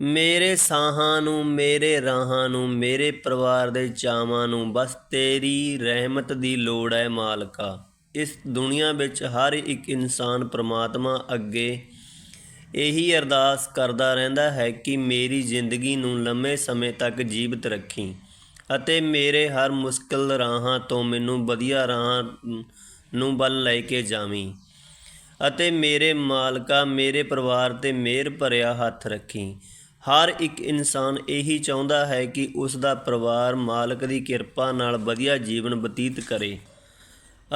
ਮੇਰੇ ਸਾਹਾਂ ਨੂੰ, ਮੇਰੇ ਰਾਹਾਂ ਨੂੰ, ਮੇਰੇ ਪਰਿਵਾਰ ਦੇ ਚਾਵਾਂ ਨੂੰ, ਬਸ ਤੇਰੀ ਰਹਿਮਤ ਦੀ ਲੋੜ ਹੈ ਮਾਲਕਾ। ਇਸ ਦੁਨੀਆ ਵਿੱਚ ਹਰ ਇੱਕ ਇਨਸਾਨ ਪ੍ਰਮਾਤਮਾ ਅੱਗੇ ਇਹੀ ਅਰਦਾਸ ਕਰਦਾ ਰਹਿੰਦਾ ਹੈ ਕਿ ਮੇਰੀ ਜ਼ਿੰਦਗੀ ਨੂੰ ਲੰਮੇ ਸਮੇਂ ਤੱਕ ਜੀਵਤ ਰੱਖੀ ਅਤੇ ਮੇਰੇ ਹਰ ਮੁਸ਼ਕਲ ਰਾਹਾਂ ਤੋਂ ਮੈਨੂੰ ਵਧੀਆ ਰਾਹਾਂ ਨੂੰ ਬਲ ਲੈ ਕੇ ਜਾਵੀਂ ਅਤੇ ਮੇਰੇ ਮਾਲਕਾ, ਮੇਰੇ ਪਰਿਵਾਰ ਤੇ ਮਿਹਰ ਭਰਿਆ ਹੱਥ ਰੱਖੀ। ਹਰ ਇੱਕ ਇਨਸਾਨ ਇਹੀ ਚਾਹੁੰਦਾ ਹੈ ਕਿ ਉਸ ਦਾ ਪਰਿਵਾਰ ਮਾਲਕ ਦੀ ਕਿਰਪਾ ਨਾਲ ਵਧੀਆ ਜੀਵਨ ਬਤੀਤ ਕਰੇ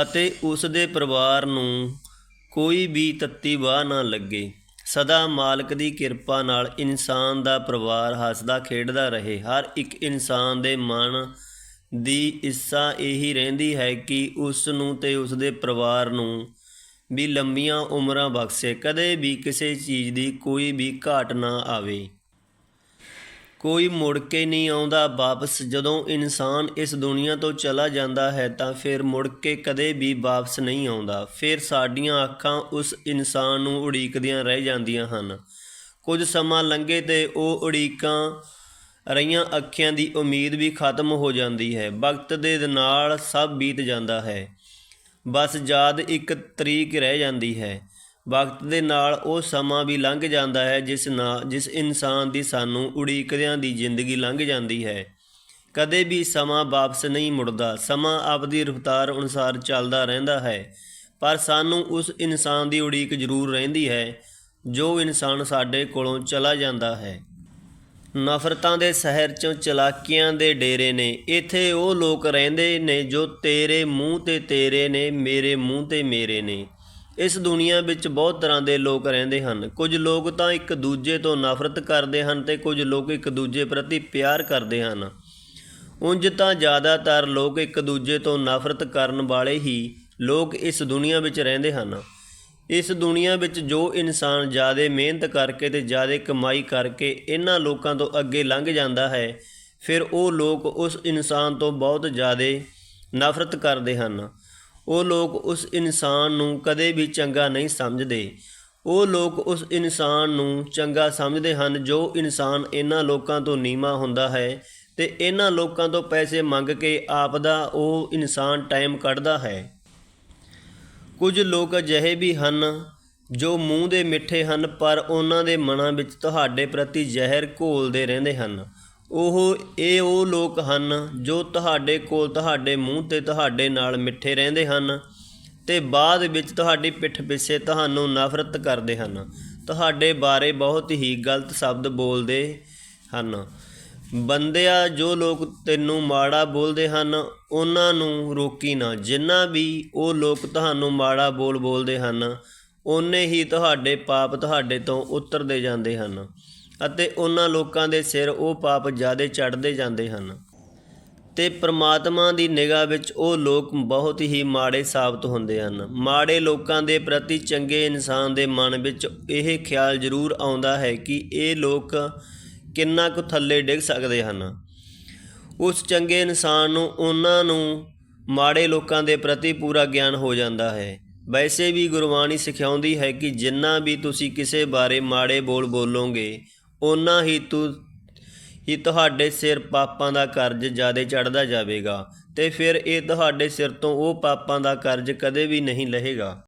ਅਤੇ ਉਸ ਦੇ ਪਰਿਵਾਰ ਨੂੰ ਕੋਈ ਵੀ ਤੱਤੀ ਵਾਹ ਨਾ ਲੱਗੇ। ਸਦਾ ਮਾਲਕ ਦੀ ਕਿਰਪਾ ਨਾਲ ਇਨਸਾਨ ਦਾ ਪਰਿਵਾਰ ਹੱਸਦਾ, ਖੇਡਦਾ ਰਹੇ। ਹਰ ਇੱਕ ਇਨਸਾਨ ਦੇ ਮਨ ਦੀ ਇੱਛਾ ਇਹੀ ਰਹਿੰਦੀ ਹੈ ਕਿ ਉਸ ਨੂੰ ਤੇ ਉਸ ਦੇ ਪਰਿਵਾਰ ਨੂੰ ਵੀ ਲੰਮੀਆਂ ਉਮਰਾਂ ਬਖਸ਼ੇ। ਕਦੇ ਵੀ ਕਿਸੇ ਚੀਜ਼ ਦੀ ਕੋਈ ਵੀ ਘਾਟ ਨਾ ਆਵੇ। ਕੋਈ ਮੁੜ ਕੇ ਨਹੀਂ ਆਉਂਦਾ। ਵਾਪਸ ਜਦੋਂ ਇਨਸਾਨ ਇਸ ਦੁਨੀਆ ਤੋਂ ਚਲਾ ਜਾਂਦਾ ਹੈ ਤਾਂ ਫਿਰ ਮੁੜ ਕੇ ਕਦੇ ਵੀ ਵਾਪਸ ਨਹੀਂ ਆਉਂਦਾ। ਫਿਰ ਸਾਡੀਆਂ ਅੱਖਾਂ ਉਸ ਇਨਸਾਨ ਨੂੰ ਉਡੀਕਦੀਆਂ ਰਹਿ ਜਾਂਦੀਆਂ ਹਨ। ਕੁਝ ਸਮਾਂ ਲੰਘੇ ਤੇ ਉਹ ਉਡੀਕਾਂ ਰਹੀਆਂ ਅੱਖਾਂ ਦੀ ਉਮੀਦ ਵੀ ਖਤਮ ਹੋ ਜਾਂਦੀ ਹੈ। ਵਕਤ ਦੇ ਨਾਲ ਸਭ ਬੀਤ ਜਾਂਦਾ ਹੈ। ਬਸ ਯਾਦ ਇੱਕ ਤਰੀਕ ਰਹਿ ਜਾਂਦੀ ਹੈ। ਵਕਤ ਦੇ ਨਾਲ ਉਹ ਸਮਾਂ ਵੀ ਲੰਘ ਜਾਂਦਾ ਹੈ, ਜਿਸ ਨਾਲ, ਜਿਸ ਇਨਸਾਨ ਦੀ ਸਾਨੂੰ ਉਡੀਕਦਿਆਂ ਦੀ ਜ਼ਿੰਦਗੀ ਲੰਘ ਜਾਂਦੀ ਹੈ। ਕਦੇ ਵੀ ਸਮਾਂ ਵਾਪਸ ਨਹੀਂ ਮੁੜਦਾ। ਸਮਾਂ ਆਪਦੀ ਰਫ਼ਤਾਰ ਅਨੁਸਾਰ ਚੱਲਦਾ ਰਹਿੰਦਾ ਹੈ, ਪਰ ਸਾਨੂੰ ਉਸ ਇਨਸਾਨ ਦੀ ਉਡੀਕ ਜ਼ਰੂਰ ਰਹਿੰਦੀ ਹੈ, ਜੋ ਇਨਸਾਨ ਸਾਡੇ ਕੋਲੋਂ ਚਲਾ ਜਾਂਦਾ ਹੈ। ਨਫ਼ਰਤਾਂ ਦੇ ਸ਼ਹਿਰ ਚੋਂ ਚਲਾਕੀਆਂ ਦੇ ਡੇਰੇ ਨੇ। ਇੱਥੇ ਉਹ ਲੋਕ ਰਹਿੰਦੇ ਨੇ ਜੋ ਤੇਰੇ ਮੂੰਹ ਤੇ ਤੇਰੇ ਨੇ, ਮੇਰੇ ਮੂੰਹ ਤੇ ਮੇਰੇ ਨੇ। ਇਸ ਦੁਨੀਆ ਵਿੱਚ ਬਹੁਤ ਤਰ੍ਹਾਂ ਦੇ ਲੋਕ ਰਹਿੰਦੇ ਹਨ। ਕੁਝ ਲੋਕ ਤਾਂ ਇੱਕ ਦੂਜੇ ਤੋਂ ਨਫ਼ਰਤ ਕਰਦੇ ਹਨ ਤੇ ਕੁਝ ਲੋਕ ਇੱਕ ਦੂਜੇ ਪ੍ਰਤੀ ਪਿਆਰ ਕਰਦੇ ਹਨ। ਉਂਝ ਤਾਂ ਜ਼ਿਆਦਾਤਰ ਲੋਕ ਇੱਕ ਦੂਜੇ ਤੋਂ ਨਫ਼ਰਤ ਕਰਨ ਵਾਲੇ ਹੀ ਲੋਕ ਇਸ ਦੁਨੀਆ ਵਿੱਚ ਰਹਿੰਦੇ ਹਨ। ਇਸ ਦੁਨੀਆ ਵਿੱਚ ਜੋ ਇਨਸਾਨ ਜ਼ਿਆਦਾ ਮਿਹਨਤ ਕਰਕੇ ਤੇ ਜ਼ਿਆਦਾ ਕਮਾਈ ਕਰਕੇ ਇਹਨਾਂ ਲੋਕਾਂ ਤੋਂ ਅੱਗੇ ਲੰਘ ਜਾਂਦਾ ਹੈ, ਫਿਰ ਉਹ ਲੋਕ ਉਸ ਇਨਸਾਨ ਤੋਂ ਬਹੁਤ ਜ਼ਿਆਦਾ ਨਫ਼ਰਤ ਕਰਦੇ ਹਨ। ਉਹ ਲੋਕ ਉਸ ਇਨਸਾਨ ਨੂੰ ਕਦੇ ਵੀ ਚੰਗਾ ਨਹੀਂ ਸਮਝਦੇ। ਉਹ ਲੋਕ ਉਸ ਇਨਸਾਨ ਨੂੰ ਚੰਗਾ ਸਮਝਦੇ ਹਨ ਜੋ ਇਨਸਾਨ ਇਹਨਾਂ ਲੋਕਾਂ ਤੋਂ ਨੀਵਾ ਹੁੰਦਾ ਹੈ ਤੇ ਇਹਨਾਂ ਲੋਕਾਂ ਤੋਂ ਪੈਸੇ ਮੰਗ ਕੇ ਆਪ ਦਾ ਉਹ ਇਨਸਾਨ ਟਾਈਮ ਕੱਢਦਾ ਹੈ। ਕੁਝ ਲੋਕ ਅਜਿਹੇ ਵੀ ਹਨ ਜੋ ਮੂੰਹ ਦੇ ਮਿੱਠੇ ਹਨ ਪਰ ਉਹਨਾਂ ਦੇ ਮਨਾਂ ਵਿੱਚ ਤੁਹਾਡੇ ਪ੍ਰਤੀ ਜ਼ਹਿਰ ਘੋਲਦੇ ਰਹਿੰਦੇ ਹਨ। ਉਹ, ਇਹ ਉਹ ਲੋਕ ਹਨ ਜੋ ਤੁਹਾਡੇ ਕੋਲ ਤੁਹਾਡੇ ਮੂੰਹ ਤੇ ਤੁਹਾਡੇ ਨਾਲ ਮਿੱਠੇ ਰਹਿੰਦੇ ਹਨ ਤੇ ਬਾਅਦ ਵਿੱਚ ਤੁਹਾਡੀ ਪਿੱਠ ਪਿੱਛੇ ਤੁਹਾਨੂੰ ਨਫ਼ਰਤ ਕਰਦੇ ਹਨ। ਤੁਹਾਡੇ ਬਾਰੇ ਬਹੁਤ ਹੀ ਗਲਤ ਸ਼ਬਦ ਬੋਲਦੇ ਹਨ। ਬੰਦਿਆ, ਜੋ ਲੋਕ ਤੈਨੂੰ ਮਾੜਾ ਬੋਲਦੇ ਹਨ, ਉਹਨਾਂ ਨੂੰ ਰੋਕੀ ਨਾ। ਜਿੰਨਾ ਵੀ ਉਹ ਲੋਕ ਤੁਹਾਨੂੰ ਮਾੜਾ ਬੋਲ ਬੋਲਦੇ ਹਨ, ਓਨੇ ਹੀ ਤੁਹਾਡੇ ਪਾਪ ਤੁਹਾਡੇ ਤੋਂ ਉਤਰਦੇ ਜਾਂਦੇ ਹਨ। ਅਤੇ ਉਹਨਾਂ ਲੋਕਾਂ ਦੇ ਸਿਰ ਉਹ ਪਾਪ ਜ਼ਿਆਦੇ ਚੜ੍ਹਦੇ ਜਾਂਦੇ ਹਨ। ਤੇ ਪ੍ਰਮਾਤਮਾ ਦੀ ਨਿਗਾਹ ਵਿੱਚ ਉਹ ਲੋਕ ਬਹੁਤ ਹੀ ਮਾੜੇ ਸਾਬਤ ਹੁੰਦੇ ਹਨ। ਮਾੜੇ ਲੋਕਾਂ ਦੇ ਪ੍ਰਤੀ ਚੰਗੇ ਇਨਸਾਨ ਦੇ ਮਨ ਵਿੱਚ ਇਹ ਖਿਆਲ ਜ਼ਰੂਰ ਆਉਂਦਾ ਹੈ ਕਿ ਇਹ ਲੋਕ ਕਿੰਨਾ ਕੁ ਥੱਲੇ ਡਿੱਗ ਸਕਦੇ ਹਨ। ਉਸ ਚੰਗੇ ਇਨਸਾਨ ਨੂੰ ਉਹਨਾਂ ਨੂੰ ਮਾੜੇ ਲੋਕਾਂ ਦੇ ਪ੍ਰਤੀ ਪੂਰਾ ਗਿਆਨ ਹੋ ਜਾਂਦਾ ਹੈ। ਵੈਸੇ ਵੀ ਗੁਰਬਾਣੀ ਸਿਖਾਉਂਦੀ ਹੈ ਕਿ ਜਿੰਨਾ ਵੀ ਤੁਸੀਂ ਕਿਸੇ ਬਾਰੇ ਮਾੜੇ ਬੋਲ ਬੋਲੋਗੇ ਓਨਾ ਹੀ ਤੂੰ, ਹੀ ਤੁਹਾਡੇ ਸਿਰ ਪਾਪਾਂ ਦਾ ਕਰਜ਼ ਜ਼ਿਆਦਾ ਚੜਦਾ ਜਾਵੇਗਾ ਤੇ ਫਿਰ ਇਹ ਤੁਹਾਡੇ ਸਿਰ ਤੋਂ ਉਹ ਪਾਪਾਂ ਦਾ ਕਰਜ਼ ਕਦੇ ਵੀ ਨਹੀਂ ਲਹੇਗਾ।